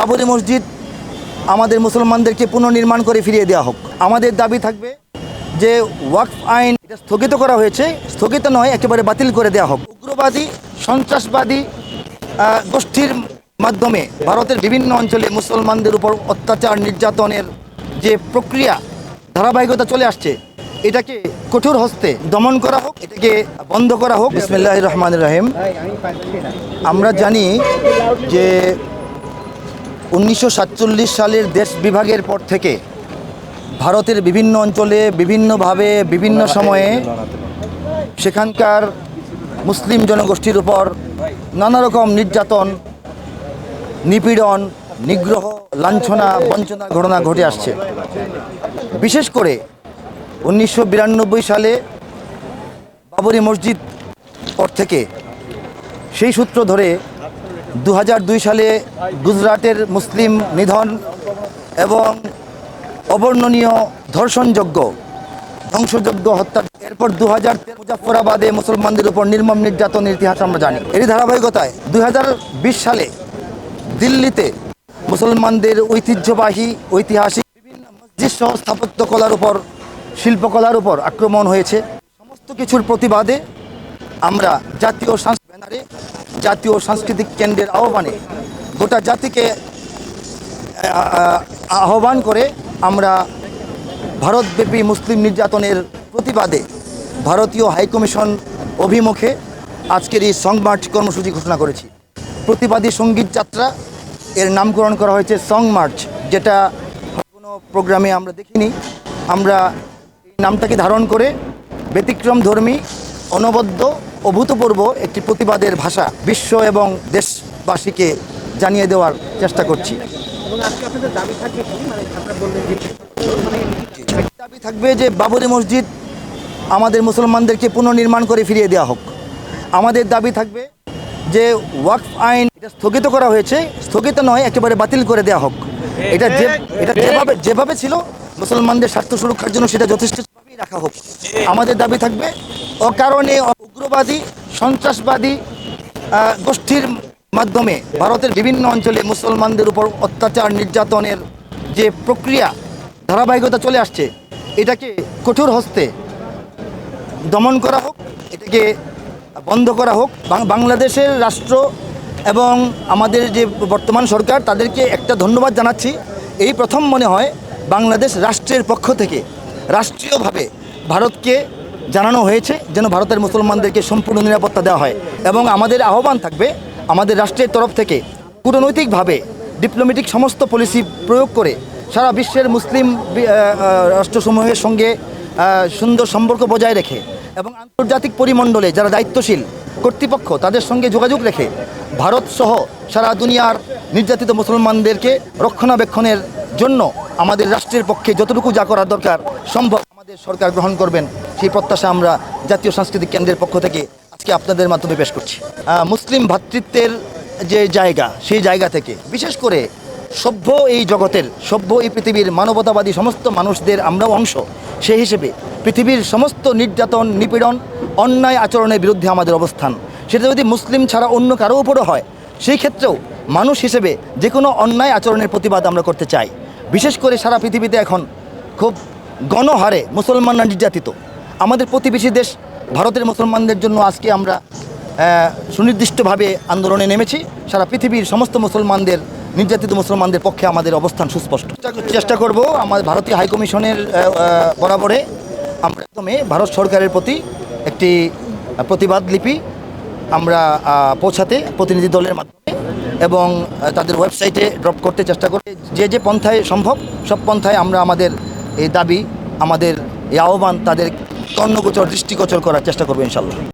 বাবরি মসজিদ আমাদের মুসলমানদেরকে পুনর্নির্মাণ করে ফিরিয়ে দেওয়া হোক। আমাদের দাবি থাকবে যে ওয়াকফ আইন এটা স্থগিত করা হয়েছে। স্থগিত নয় একেবারে বাতিল করে দেওয়া হোক। উগ্রবাদী সন্ত্রাসবাদী গোষ্ঠীর মাধ্যমে ভারতের বিভিন্ন অঞ্চলে মুসলমানদের উপর অত্যাচার নির্যাতনের যে প্রক্রিয়া ধারাবাহিকতা চলে আসছে এটাকে কঠোর হস্তে দমন করা হোক এটাকে বন্ধ করা হোক। বিসমিল্লাহ রহমান রাহিম। আমরা জানি যে উনিশশো সাতচল্লিশ সালের দেশ বিভাগের পর থেকে ভারতের বিভিন্ন অঞ্চলে বিভিন্নভাবে বিভিন্ন সময়ে সেখানকার মুসলিম জনগোষ্ঠীর উপর নানা রকম নির্যাতন নিপীড়ন নিগ্রহ লাঞ্ছনা বঞ্চনার ঘটনা ঘটে আসছে। বিশেষ করে উনিশশো বিরানব্বই সালে বাবরি মসজিদ পর থেকে সেই সূত্র ধরে দু সালে গুজরাটের মুসলিম নিধন এবং অবর্ণনীয় ধর্ষণযোগ্য, ধ্বংসযোগ্য হত্যা এরপর দু হাজার মুজাফরাবাদে মুসলমানদের উপর নির্মম নির্যাতনের ইতিহাস আমরা জানি। এরই ধারাবাহিকতায় দু হাজার বিশ সালে দিল্লিতে মুসলমানদের ঐতিহ্যবাহী, ঐতিহাসিক বিভিন্ন মসজিদ সহ স্থাপত্য কলার উপর, শিল্পকলার উপর আক্রমণ হয়েছে। সমস্ত কিছুর প্রতিবাদে আমরা জাতীয় ব্যানারে জাতীয় সাংস্কৃতিক কেন্দ্রের আহ্বানে গোটা জাতিকে আহ্বান করে আমরা ভারতব্যাপী মুসলিম নির্যাতনের প্রতিবাদে ভারতীয় হাইকমিশন অভিমুখে আজকের এই সং মার্চ কর্মসূচি ঘোষণা করেছি। প্রতিবাদী সংগীত যাত্রা, এর নামকরণ করা হয়েছে সং মার্চ, যেটা কোনো প্রোগ্রামে আমরা দেখিনি। আমরা এই নামটাকে ধারণ করে ব্যতিক্রম ধর্মী, অনবদ্য অভূতপূর্ব একটি প্রতিবাদের ভাষা বিশ্ব এবং দেশবাসীকে জানিয়ে দেওয়ার চেষ্টা করছি। আজকে আপনাদের দাবি থাকবে মানে যে বাবরি মসজিদ আমাদের মুসলমানদেরকে পুনর্নির্মাণ করে ফিরিয়ে দেওয়া হোক। আমাদের দাবি থাকবে যে ওয়াকফ আইন এটা স্থগিত করা হয়েছে। স্থগিত নয় একেবারে বাতিল করে দেওয়া হোক। এটা যে এটা যেভাবে যেভাবে ছিল মুসলমানদের স্বার্থ সুরক্ষার জন্য সেটা যথেষ্টভাবেই রাখা হোক। আমাদের দাবি থাকবে অকারণে উগ্রবাদী, সন্ত্রাসবাদী গোষ্ঠীর মাধ্যমে ভারতের বিভিন্ন অঞ্চলে মুসলমানদের উপর অত্যাচার, নির্যাতনের যে প্রক্রিয়া, ধারাবাহিকতা চলে আসছে, এটাকে কঠোর হস্তে দমন করা হোক, এটাকে বন্ধ করা হোক। বাংলাদেশের রাষ্ট্র এবং আমাদের যে বর্তমান সরকার, তাদেরকে একটা ধন্যবাদ জানাচ্ছি। এই প্রথম মনে হয় বাংলাদেশ রাষ্ট্রের পক্ষ থেকে রাষ্ট্রীয়ভাবে ভারতকে জানানো হয়েছে যেন ভারতের মুসলমানদেরকে সম্পূর্ণ নিরাপত্তা দেওয়া হয় এবং আমাদের আহ্বান থাকবে আমাদের রাষ্ট্রের তরফ থেকে কূটনৈতিকভাবে ডিপ্লোমেটিক সমস্ত পলিসি প্রয়োগ করে সারা বিশ্বের মুসলিম রাষ্ট্রসমূহের সঙ্গে সুন্দর সম্পর্ক বজায় রেখে এবং আন্তর্জাতিক পরিমণ্ডলে যারা দায়িত্বশীল কর্তৃপক্ষ তাদের সঙ্গে যোগাযোগ রেখে ভারত সহ সারা দুনিয়ার নির্যাতিত মুসলমানদেরকে রক্ষণাবেক্ষণের জন্য আমাদের রাষ্ট্রের পক্ষে যতটুকু যা করার দরকার সম্ভব সরকার গ্রহণ করবেন, সেই প্রত্যাশা আমরা জাতীয় সাংস্কৃতিক কেন্দ্রের পক্ষ থেকে আজকে আপনাদের মাধ্যমে পেশ করছি। মুসলিম ভ্রাতৃত্বের যে জায়গা, সেই জায়গা থেকে, বিশেষ করে সভ্য এই জগতের, সভ্য এই পৃথিবীর মানবতাবাদী সমস্ত মানুষদের আমরাও অংশ, সেই হিসেবে পৃথিবীর সমস্ত নির্যাতন, নিপীড়ন, অন্যায় আচরণের বিরুদ্ধে আমাদের অবস্থান। সেটা যদি মুসলিম ছাড়া অন্য কারও উপরও হয়, সেই ক্ষেত্রেও মানুষ হিসেবে যে কোনো অন্যায় আচরণের প্রতিবাদ আমরা করতে চাই। বিশেষ করে সারা পৃথিবীতে এখন খুব গণহারে মুসলমানরা নির্যাতিত। আমাদের প্রতিবেশী দেশ ভারতের মুসলমানদের জন্য আজকে আমরা সুনির্দিষ্টভাবে আন্দোলনে নেমেছি। সারা পৃথিবীর সমস্ত মুসলমানদের, নির্যাতিত মুসলমানদের পক্ষে আমাদের অবস্থান সুস্পষ্ট। চেষ্টা- করব আমাদের ভারতীয় হাইকমিশনের বরাবরে আমরা প্রথমে ভারত সরকারের প্রতি একটি প্রতিবাদ লিপি আমরা পৌঁছাতে প্রতিনিধি দলের মাধ্যমে এবং তাদের ওয়েবসাইটে ড্রপ করতে চেষ্টা করি যে যে পন্থায় সম্ভব, সব পন্থায় আমরা আমাদের এই দাবি আমাদের এই আহ্বান তাদের কর্ণগোচর দৃষ্টিগোচর করার চেষ্টা করব ইনশাল্লাহ।